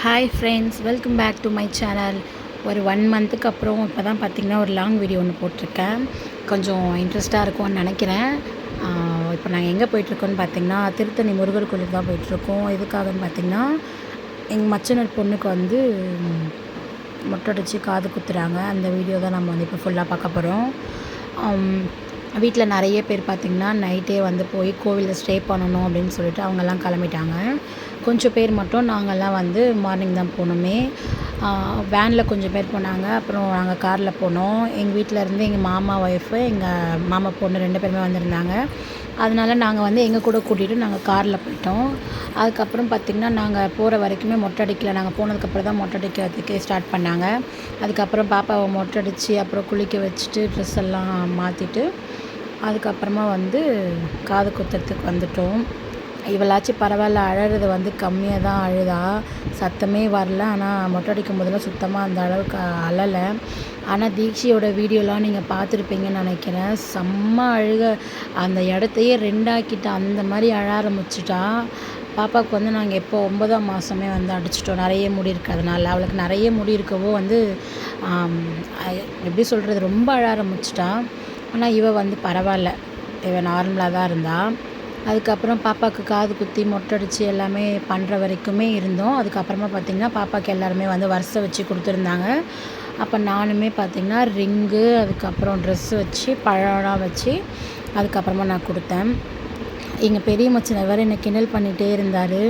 Hi friends welcome back to my channel ஒரு one மந்த்துக்கு அப்புறம் இப்போ தான் பார்த்திங்கன்னா ஒரு லாங் வீடியோ ஒன்று போட்டிருக்கேன். கொஞ்சம் இன்ட்ரெஸ்ட்டாக இருக்கும்னு நினைக்கிறேன். இப்போ நாங்கள் எங்கே போயிட்டுருக்கோன்னு பார்த்தீங்கன்னா திருத்தணி முருகர் கோயிலுக்கு தான் போயிட்டுருக்கோம். எதுக்காகன்னு பார்த்தீங்கன்னா எங்கள் மச்சனர் பொண்ணுக்கு வந்து மொட்டை அடித்து காது குத்துறாங்க. அந்த வீடியோ தான் நம்ம வந்து இப்போ ஃபுல்லாக பார்க்க போகிறோம் வீட்டில் நிறைய பேர் பார்த்திங்கன்னா நைட்டே வந்து போய் கோவிலில் ஸ்டே பண்ணணும் அப்படின்னு சொல்லிட்டு அவங்கெல்லாம் கிளம்பிட்டாங்க. கொஞ்சம் பேர் மட்டும் நாங்கள்லாம் வந்து மார்னிங் தான் போனோமே. வேனில் கொஞ்சம் பேர் போனாங்க. அப்புறம் நாங்கள் காரில் போனோம். எங்கள் வீட்டில் இருந்து எங்கள் மாமா ஒய்ஃபு எங்கள் மாமா பொண்ணு ரெண்டு பேருமே வந்திருந்தாங்க. அதனால் நாங்கள் வந்து எங்கள் கூட கூட்டிகிட்டு நாங்கள் காரில் போயிட்டோம். அதுக்கப்புறம் பார்த்திங்கன்னா நாங்கள் போகிற வரைக்குமே மொட்டை அடிக்கல. நாங்கள் போனதுக்கப்புறம் தான் மொட்டை அடிக்கிறதுக்கே ஸ்டார்ட் பண்ணாங்க. அதுக்கப்புறம் பாப்பாவை மொட்டை அடித்து அப்புறம் குளிக்க வச்சுட்டு ட்ரெஸ் எல்லாம் மாற்றிட்டு அதுக்கப்புறமா வந்து காது குத்துறதுக்கு வந்துட்டோம். இவளாச்சும் பரவாயில்ல அழறது வந்து கம்மியாக தான் அழுதா. சத்தமே வரல. ஆனால் மொட்டை அடிக்கும் போதெல்லாம் சுத்தமாக அந்த அளவுக்கு அழலை. ஆனால் தீக்ஷியோட வீடியோலாம் நீங்கள் பார்த்துருப்பீங்கன்னு நினைக்கிறேன். செம்ம அழுக. அந்த இடத்தையே ரெண்டாக்கிட்டு அந்த மாதிரி அழ ஆரம்பிச்சிட்டா. பாப்பாவுக்கு வந்து நாங்கள் எப்போ ஒன்பதாம் மாதமே வந்து அடிச்சிட்டோம். நிறைய முடி இருக்கிறதுனால அவளுக்கு நிறைய முடி இருக்கவோ வந்து எப்படி சொல்கிறது ரொம்ப அழ ஆரம்பிச்சிட்டா. ஆனால் இவள் வந்து பரவாயில்ல. இவன் நார்மலாக தான் இருந்தாள் அதுக்கப்புறம் பாப்பாவுக்கு காது குத்தி மொட்டை அடித்து எல்லாமே பண்ணுற வரைக்குமே இருந்தோம். அதுக்கப்புறமா பார்த்திங்கன்னா பாப்பாவுக்கு எல்லாருமே வந்து வரிசை வச்சு கொடுத்துருந்தாங்க. அப்போ நானுமே பார்த்திங்கன்னா ரிங்கு அதுக்கப்புறம் ட்ரெஸ்ஸு வச்சு பழம்லாம் வச்சு அதுக்கப்புறமா நான் கொடுத்தேன். எங்கள் பெரிய மச்சனை வேறு என்னை கிண்டல் பண்ணிகிட்டே இருந்தார்.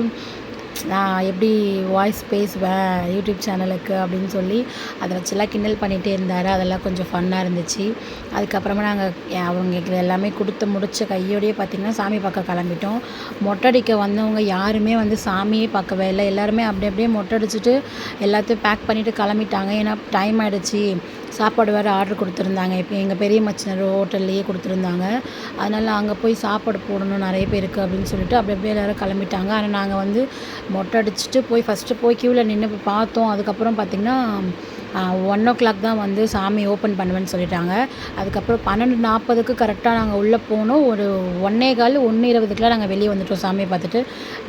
நான் எப்படி வாய்ஸ் பேசுவேன் யூடியூப் சேனலுக்கு அப்படின்னு சொல்லி அதை வச்செல்லாம் கிண்டல் பண்ணிகிட்டே இருந்தார். அதெல்லாம் கொஞ்சம் ஃபன்னாக இருந்துச்சு. அதுக்கப்புறமா நாங்கள் அவங்க எல்லாமே கொடுத்து முடிச்ச கையோடையே பார்த்திங்கன்னா சாமி பார்க்க கிளம்பிட்டோம். மொட்டடிக்க வந்தவங்க யாருமே வந்து சாமியே பார்க்கவே இல்லை. எல்லாருமே அப்படி அப்படியே மொட்டடிச்சிட்டு எல்லாத்தையும் பேக் பண்ணிவிட்டு கிளம்பிட்டாங்க. ஏன்னா டைம் ஆகிடுச்சி சாப்பாடு வேறு ஆர்டர் கொடுத்துருந்தாங்க. இப்போ எங்கள் பெரிய மச்சினர் ஹோட்டல்லையே கொடுத்துருந்தாங்க. அதனால் அங்கே போய் சாப்பாடு போடணும் நிறைய பேருக்கு அப்படின்னு சொல்லிட்டு அப்படி அப்படியே எல்லோரும் கிளம்பிட்டாங்க. ஆனால் நாங்கள் வந்து மொட்டை அடிச்சுட்டு போய் ஃபஸ்ட்டு போய் க்யூவில் நின்று பார்த்தோம். அதுக்கப்புறம் பார்த்திங்கன்னா ஒன் ஓ கிளாக் தான் வந்து சாமி ஓப்பன் பண்ணுவேன்னு சொல்லிட்டாங்க. அதுக்கப்புறம் பன்னெண்டு நாற்பதுக்கு கரெக்டாக நாங்கள் உள்ளே போனோம். ஒரு ஒன்னே கால் ஒன்று இருபதுக்குலாம் நாங்கள் வெளியே வந்துட்டோம் சாமியை பார்த்துட்டு.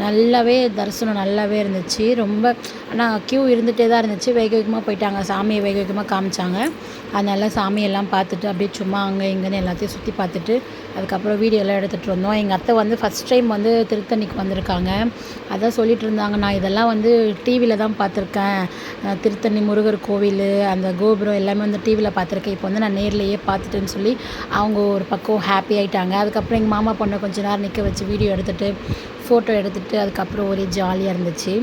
நல்லாவே தரிசனம் நல்லாவே இருந்துச்சு. ரொம்ப ஆனால் க்யூ இருந்துகிட்டே தான் இருந்துச்சு. வேக வேகமாக போயிட்டாங்க. சாமியை வேக வேகமாக காமிச்சாங்க. அதனால சாமியெல்லாம் பார்த்துட்டு அப்படியே சும்மா அங்கே இங்கேன்னு எல்லாத்தையும் சுற்றி பார்த்துட்டு அதுக்கப்புறம் வீடியோலாம் எடுத்துகிட்டு வந்தோம். எங்கள் அத்தை வந்து ஃபஸ்ட் டைம் வந்து திருத்தணிக்கு வந்திருக்காங்க. அதான் சொல்லிகிட்டு இருந்தாங்க நான் இதெல்லாம் வந்து டிவியில் தான் பார்த்துருக்கேன். திருத்தணி முருகர் கோவில் அந்த கோபுரம் எல்லாமே வந்து டிவியில் பார்த்துருக்கேன். இப்போ வந்து நான் நேர்லேயே பார்த்துட்டேன்னு சொல்லி அவங்க ஒரு பக்கம் ஹாப்பி ஆகிட்டாங்க அதுக்கப்புறம் எங்கள் மாமா பொண்ணை கொஞ்ச நேரம் நிற்க வச்சு வீடியோ எடுத்துகிட்டு ஃபோட்டோ எடுத்துகிட்டு அதுக்கப்புறம் ஒரே ஜாலியாக இருந்துச்சு.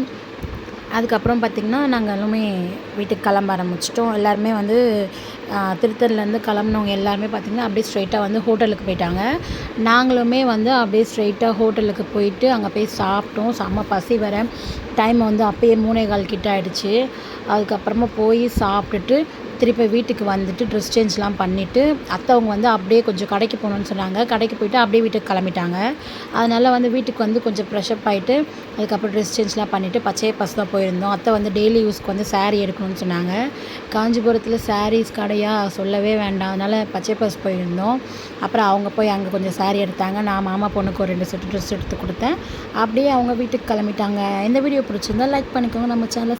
அதுக்கப்புறம் பார்த்திங்கன்னா நாங்கள் எல்லாமே வீட்டுக்கு கிளம்ப ஆரம்பிச்சிட்டோம். எல்லாருமே வந்து திருத்தணிலேருந்து கிளம்புனவங்க எல்லாருமே பார்த்திங்கன்னா அப்படியே ஸ்ட்ரைட்டாக வந்து ஹோட்டலுக்கு போயிட்டாங்க. நாங்களுமே வந்து அப்படியே ஸ்ட்ரைட்டாக ஹோட்டலுக்கு போயிட்டு அங்கே போய் சாப்பிட்டோம். செம்ம பசி வர டைம் வந்து அப்பயே மூணே கால் கிட்ட ஆகிடுச்சி அதுக்கப்புறமா போய் சாப்பிட்டுட்டு திருப்பி வீட்டுக்கு வந்துட்டு ட்ரெஸ் சேஞ்ச்லாம் பண்ணிவிட்டு அத்தவங்க வந்து அப்படியே கொஞ்சம் கடைக்கு போகணுன்னு சொன்னாங்க. கடைக்கு போயிட்டு அப்படியே வீட்டுக்கு கிளம்பிட்டாங்க. அதனால் வந்து வீட்டுக்கு வந்து கொஞ்சம் ஃப்ரெஷ்அப் ஆகிட்டு அதுக்கப்புறம் ட்ரெஸ் சேஞ்ச்லாம் பண்ணிவிட்டு பச்சை பஸ் தான் போயிருந்தோம். அத்தை வந்து டெய்லி யூஸ்க்கு வந்து சாரீ எடுக்கணும்னு சொன்னாங்க. காஞ்சிபுரத்தில் சாரீஸ் கடையாக சொல்லவே வேண்டாம். அதனால் பச்சை பஸ் போயிருந்தோம். அப்புறம் அவங்க போய் அங்கே கொஞ்சம் சாரீ எடுத்தாங்க. நான் மாமா பொண்ணுக்கு ஒரு ரெண்டு செட்டு ட்ரெஸ் எடுத்து கொடுத்தேன். அப்படியே அவங்க வீட்டுக்கு கிளம்பிட்டாங்க. இந்த வீடியோ பிடிச்சிருந்தா லைக் பண்ணிக்கோங்க. நம்ம சேனல்